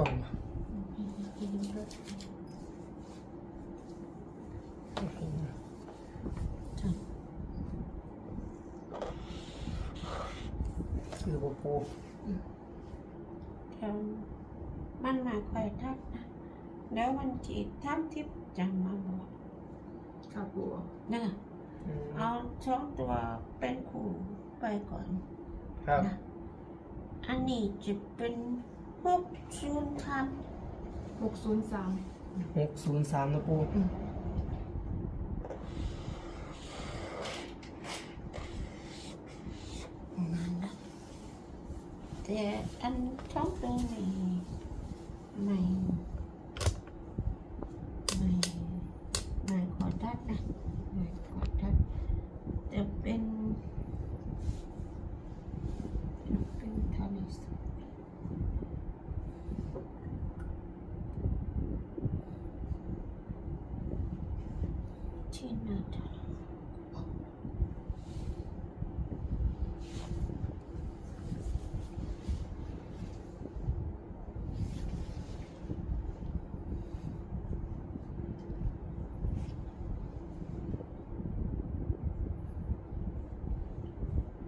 ล่องมาคือบ่ปูแถวมันมาคอยทักนะแล้วมันจีท่านทิพย์จังมาบอกค่ะปูนะอืมเอาช่องตัวเป็นขู่ไปก่อนครับนะอันนี้จะเป็น หกศูนย์ทหกศูนย์สามหกศูนย์สามนะปูำนั่นนะแต่อันช่องตัวนี้ไม่ไม่ไม่ขอทัดนะไม่ขอทัดจะเป็นเป็นทานิส ที่น่าจะ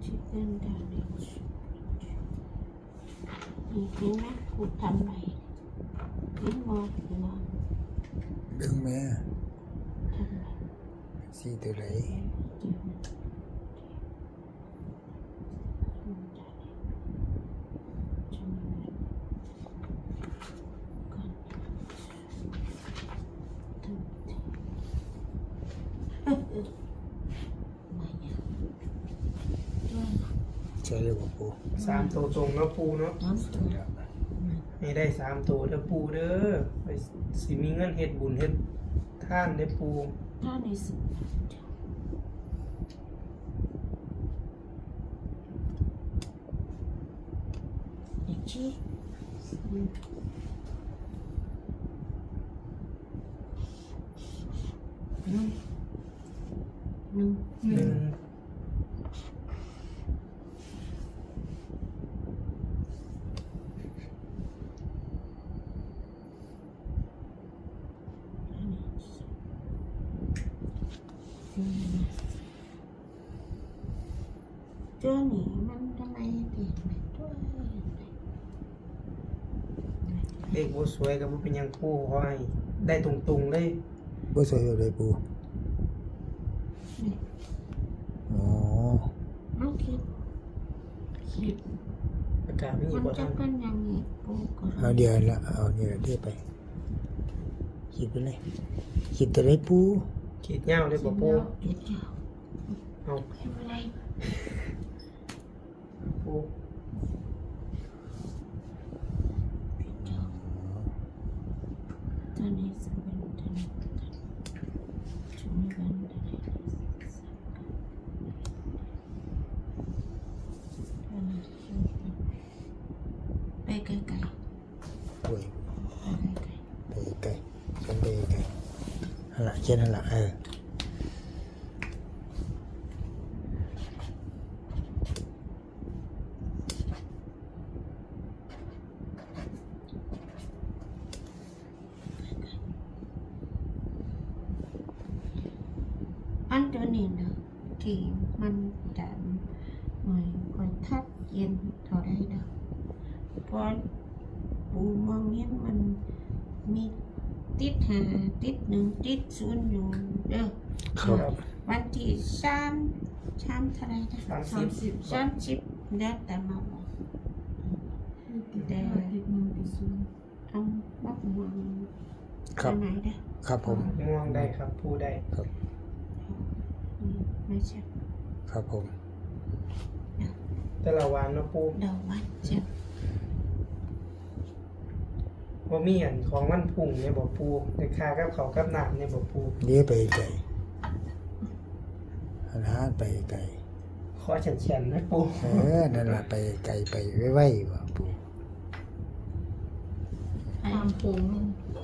ที่เป็นดานิชนี่เสีตัวไหนใช่เลยบ่ปูสามตัวตรงเนาะปูเนาะถูกแล้วให้ได้สามตัวเด้อปูเด้อไปสิมีเงินเฮ็ดบุญเฮ็ดท่านได้อปู ท่าในสุดอีกทีหนึ่งหนึ่ง หนึ่ง ตัวนี้มันทำไมเปลี่ยนไปด้วย เลขบ่สวยก็บ่เป็นหยังปูขอให้ได้ตรงๆเลยบ่สวยแบบเลยปูนี่อ๋อเอาคิดคิดอากาศมีมันบ่จะทันเป็นอย่างนี้ปูก็เอาเดียวละเอานี่ละเดียวไปคิดไปเลยคิดตัวไหนปูขีดยาวเลยบ่ปูคิดยาวเอาไม่เป็นไรปู คิดยาว ตัวนี้จะเป็นตัวนี้ชุดนี้เป็นตัวนี้ไปไกลๆ โอ้ย ไปไกล ไปไกลฉันไปไกลหันละเช่นหันละเออ ๆอันตัวนี้นะที่มันจะหน่อยคนทัดเย็นเท่าไรเด้อเพราะปูมองเห็นมันมีติดหาติดหนึ่งติดศูนย์อยู่เด้อครับวันที่สามสามเท่าไรนะสามสาสิมบสิบสามสิบแล้วแต่มาบอกติดห้าติดหนึ่งติดศูนย์เอาบักมองครับอันไหนเด้อครับผมม่วงได้ครับปูได้อืม ไม่ใช่ครับผม แต่ละวันเนาะปูเดาวันเจ็บบ่มีอันของมันพุ่งเนี่ยบ่ปูราคากับเขาวกับน้ำเนี่ยบ่ปูเดี๋ยวไปไกลหันหาไปไกลขอแฉนๆนะปูเออนั่นละไปไกลไปไว้ๆว่ะปูไอ้ความโค้ง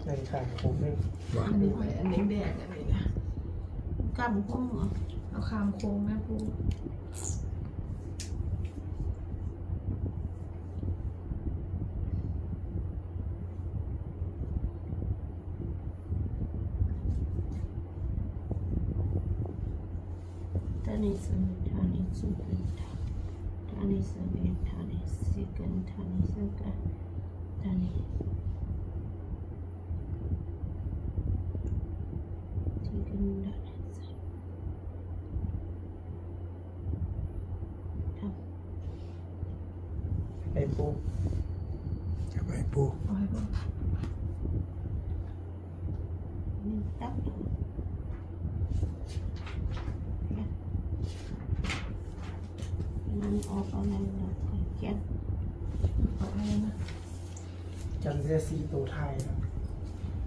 นั่นค่ะผมนี่ว่าอันนี้ไปอันนี้แดงอันนี้นะกำกุ้งเหรอ เอาคามโค้งแม่ปูท่านี้สันทานี้สุกิทาท่านี้สันทานี้สิกันท่านี้สังกัดท่านี้ ปูจะไปปูเอาให้ก่อน Mình tắt rồi. Dạ. Mình ốp vào này là phải chân. เอาให้นะจำได้สี่ตัวไทายครับ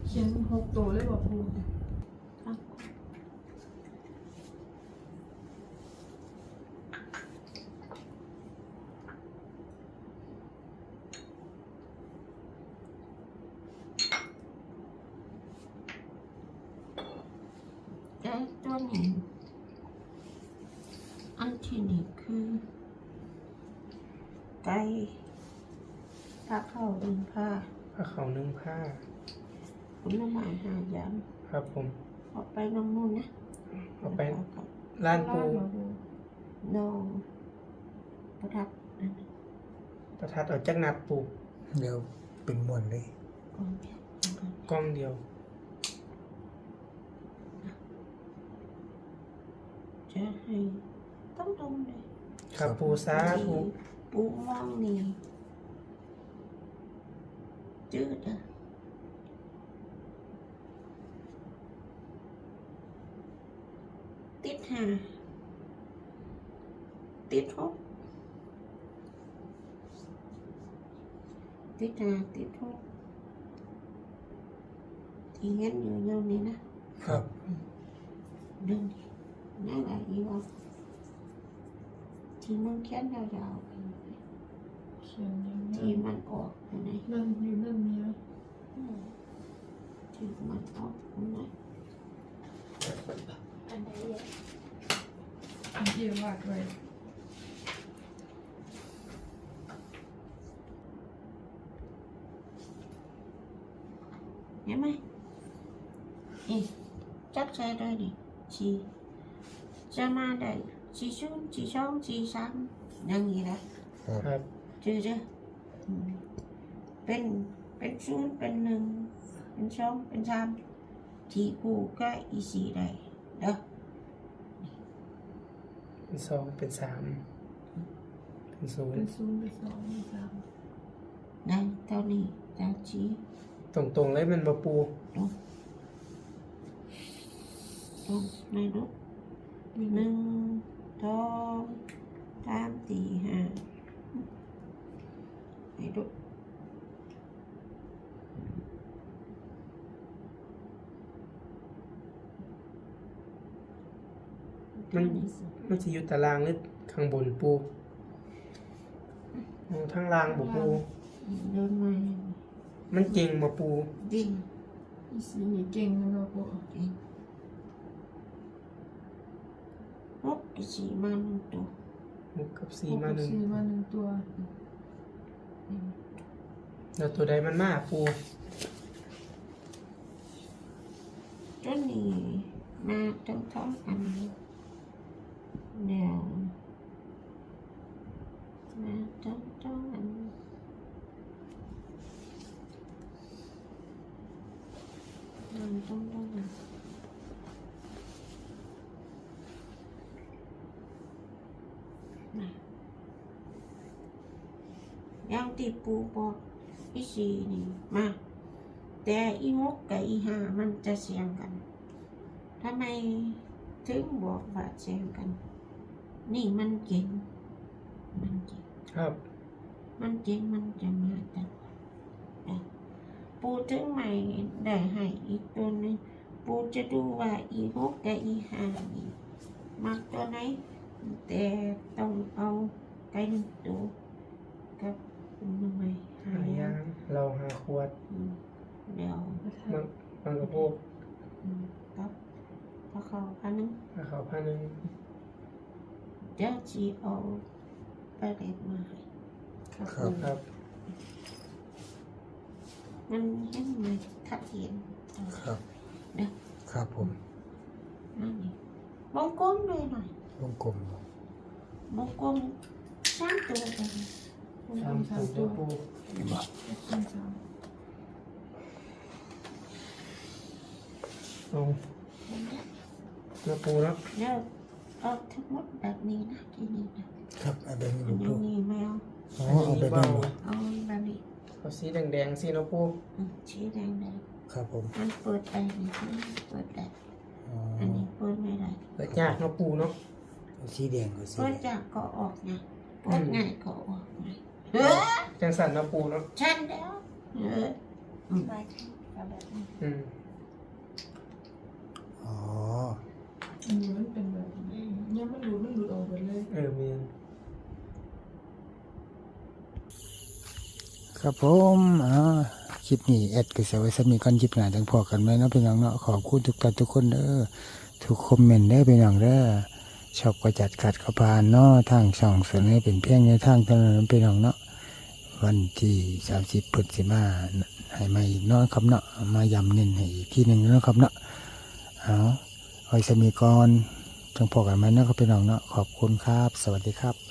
เขียนหกตัวเลยบอกปู Cái ตัวนี้อันที่นี่คือไก่ผ้าเข้าดึงผ้าผ้าขาวนึ่งผ้าผลไม้หาอย่างครับผมออกไปน้ำมูนนะเอาไปร้านปูนองประทับนั่นประทัดเอาจักนัดปู เดี๋ยวเป็นมวนเลยก่อนเนี่ยกล้องเดียว จะให้ต้องตรงเลยครับปูสาธุปูมองนี่จืดอะติดหาติดหกติดหาติดหกที่เห็นอยู่อยู่นี่นะครับดึง นั่นแหละอีว่าที่มันแค่ยาวๆไปเขียนยังไงที่มันออกไปไหนนั่นอยู่นั่นมีไหมที่มันออกไปไหนอันไหนเนี่ยอันที่วาดไว้เห็นไหมนี่จับใจได้ดิชี จะมาได้ชีชุนชีช่องชีซ้ำอย่างนี้นะครับ จืดจ้ะอืมเป็นเป็นศูนย์เป็นหนึ่งเป็นสองเป็นสามที่กูก็อีสีได้เด้อเป็นสองเป็นสามเป็นศูนเป็นย์ศูนย์เป็นสองเป็นสามได้เท่านี้จะชี้ตรงๆเลยมันมาปู ตรงในรถมี หนึ่งสองสามสี่ห้าในรถมันมันจะอยู่ตารางหรือข้างบนปูอ๋อทางล่างบ่ปูเดินมามันเก่งมาปูดิ้งอีสีนี่เก่งนะเนาะปูเอง รถกระสีมาหนึ่งตัวหกกับหสี่กมากับหนึ่งสี่มาหนึ่งตัวแล้วตัวใดมันมาปูจนนี่มาทั้งท้องอันนี้เดี๋ยวมาทั้งท้องอันนี้มาทั้งท้องอันนี้มา อย่างที่ปูบอกอีสีนี่มาแต่อีหกกับอีห้ามันจะเสียงกันทำไมถึงบอกว่าเสียงกัน นี่มันเก่งมันเก่งครับ มันเก่งมันจะมาตลอดนะปูถึงไม่ได้ให้อีกตัวหนึงปูจะดูว่าอีหกกับอีห้านี่มักตัวไหนแต่ต้องเอาไก่หนึ่งตัวกับ ทำไมหาหายางเราหาขวดอืมเดี๋ยวมันมันกระโพกอืมครับพอเขาพันหนึงผ้าขาวผ้าหนึ่งเดี๋ยวจีเอาไปเด็ดมาให้ครับ ครับ มันเห็นไหมทัดเห็นครับ เนี่ย ครับผมนั่นนี่วงกลมเลยหน่อยววงกลม วงกลมสามตัวไปเลย สามตัวปูเห็นบ่สามสามเอาเด้อปูเนาะแล้วเอาทั้งหมดแบบนี้นะที่นี่นะครับเอาแบบนี้อัดูนปูนี้แมวอ๋อเอาแบบนั้เอาแบบนี้เอาสีแดงๆสีนาะปูอืมชี้แดงเลยครับผมมันเปิดไปนี่เปิดได้อันนี้เปิดไม่ได้เปิดยากนาะปูเนาะสีแดงกับสีเปิดแดงจากก็ออกนะเปิดง่ายก็ออกไง เออจังสันเนาะปูเนาะฉันแล้วเอออืมแบบนี้อืมอ๋ออันนี้มันเป็นแบบนี้เนี่ยมันหลุดมันหลุดออกหมดเลย เออเมียนครับผมอ่าคลิปนี้แอดก็จะไว้สมีก่อนคลิปหน้าจังพอกันไหมเนาะพี่น้องเนาะขอบคุณทุกท่านทุกคนเด้อทุกคอมเมนต์เด้อพี่น้องเด้อชอบก็จัดขัดกระพานเนาะทางช่องเสนอเป็นเพียงในทางเท่านั้นพี่น้องเนาะ วันที่สามสิบพฤศจิมาให้มาอีกเนาะครับเนาะมาย้ำเน้นให้อีกที่หนึ่งเนาะครับเนาะเอาไว้สมีกรจังพอกันไหมเนาะครับพี่น้องเนาะขอบคุณครับ สวัสดีครับ